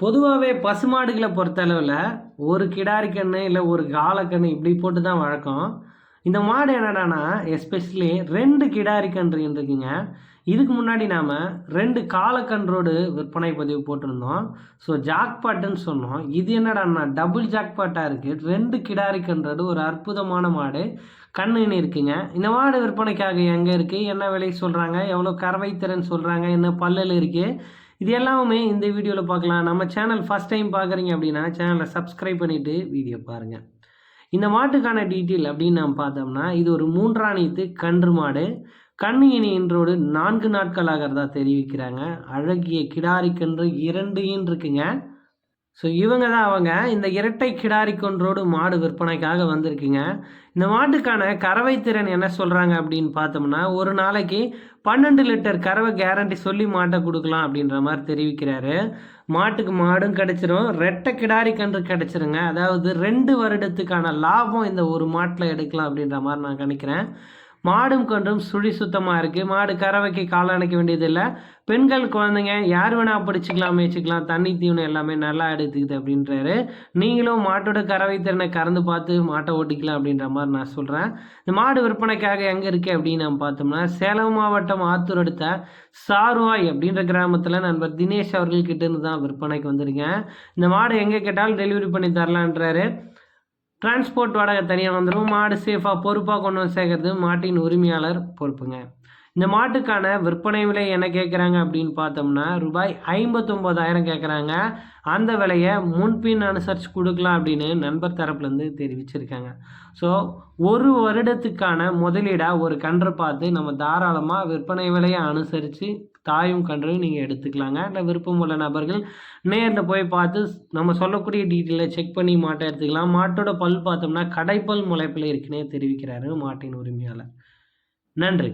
பொதுவாகவே பசுமாடுகளை பொறுத்தளவில் ஒரு கிடாரி கன்று இல்லை ஒரு காலக்கன்று இப்படி போட்டு தான் வழக்கம். இந்த மாடு என்னடான்னா எஸ்பெஷலி ரெண்டு கிடாரி கன்று இருக்குங்க இதுக்கு முன்னாடி நாம் ரெண்டு காலக்கன்றோடு விற்பனை பதிவு போட்டிருந்தோம். ஸோ ஜாக்பாட்டுன்னு சொன்னோம். இது என்னடானா டபுள் ஜாக்பாட்டாக இருக்குது ரெண்டு கிடாரி கன்றோடு ஒரு அற்புதமான மாடு. கண்ணுன்னு இருக்குங்க. இந்த மாடு விற்பனைக்காக எங்கே இருக்குது என்ன விலை சொல்கிறாங்க எவ்வளோ கறவை திறன் சொல்கிறாங்க என்ன பல்லல் இருக்குது இது எல்லாமே இந்த வீடியோவில் பார்க்கலாம் நம்ம சேனல் ஃபஸ்ட் டைம் பார்க்குறீங்க அப்படின்னா சேனலை சப்ஸ்கிரைப் பண்ணிவிட்டு வீடியோ பாருங்கள் இந்த மாட்டுக்கான டீட்டெயில் அப்படின்னு நம்ம பார்த்தோம்னா இது ஒரு மூன்றாணித்து கன்று மாடு. கண்ணு இனி இன்றோடு நான்கு நாட்கள் ஆகிறதா தெரிவிக்கிறாங்க. அழகிய கிடாரி கன்று இரண்டு ஈன் இருக்குங்க ஸோ இவங்க தான் அவங்க. இந்த இரட்டை கிடாரி கொன்றோடு மாடு விற்பனைக்காக வந்திருக்குங்க. இந்த மாட்டுக்கான கறவை திறன் என்ன சொல்கிறாங்க அப்படின்னு பார்த்தோம்னா ஒரு நாளைக்கு பன்னெண்டு லிட்டர் கறவை கேரண்டி சொல்லி மாட்டை கொடுக்கலாம் அப்படின்ற மாதிரி தெரிவிக்கிறாரு. மாட்டுக்கு மாடும் கிடச்சிரும். ரெட்டை கிடாரி கன்று கிடச்சிருங்க. அதாவது ரெண்டு வருடத்துக்கான லாபம் இந்த ஒரு மாட்டில் எடுக்கலாம் அப்படின்ற மாதிரி நான் நினைக்கிறேன். மாடும் கொன்றும் சுழி சுத்தமாக இருக்குது மாடு கறவைக்கு கால் அணைக்க வேண்டியதில்லை. பெண்கள் குழந்தைங்க யார் வேணால் பிடிச்சிக்கலாம் மேய்ச்சிக்கலாம் தண்ணி தீவனம் எல்லாமே நல்லா எடுத்துக்குது அப்படின்றாரு. நீங்களும் மாட்டோட கறவை திறனை கறந்து பார்த்து மாட்டை ஓட்டிக்கலாம் அப்படின்ற மாதிரி நான் சொல்கிறேன் இந்த மாடு விற்பனைக்காக எங்கே இருக்குது அப்படின்னு நம்ம பார்த்தோம்னா சேலம் மாவட்டம் ஆத்தூர் அடுத்த சார்வாய் அப்படின்ற கிராமத்தில் நண்பர் தினேஷ் அவர்கள் கிட்டேருந்து தான் விற்பனைக்கு வந்திருக்கேன். இந்த மாடு எங்கே கேட்டாலும் டெலிவரி பண்ணி தரலான்றாரு. டிரான்ஸ்போர்ட் வாடகை தனியாக வந்துடும் மாடு சேஃபாக பொறுப்பாக கொண்டு வந்து சேர்க்கறது மாட்டின் உரிமையாளர் பொறுப்புங்க. இந்த மாட்டுக்கான விற்பனை விலை என்ன கேட்குறாங்க அப்படின்னு பார்த்தோம்னா ரூபாய் ஐம்பத்தொம்போதாயிரம் கேட்குறாங்க அந்த விலையை முன்பின் அனுசரித்து கொடுக்கலாம் அப்படின்னு நண்பர் தரப்புலேருந்து தெரிவிச்சிருக்காங்க. ஸோ ஒரு வருடத்துக்கான முதலீடாக ஒரு கன்று பார்த்து நம்ம தாராளமாக விற்பனை விலையை அனுசரித்து தாயும் கன்றையும் நீங்கள் எடுத்துக்கலாங்க. இல்லை விருப்பம் உள்ள நபர்கள் நேரில் போய் பார்த்து நம்ம சொல்லக்கூடிய டீட்டெயிலை செக் பண்ணி மாட்டை எடுத்துக்கலாம். மாட்டோட பல் பார்த்தோம்னா கடைப்பல் முளைப்பில் இருக்குன்னே தெரிவிக்கிறாரு மாட்டின் உரிமையாளர். நன்றி.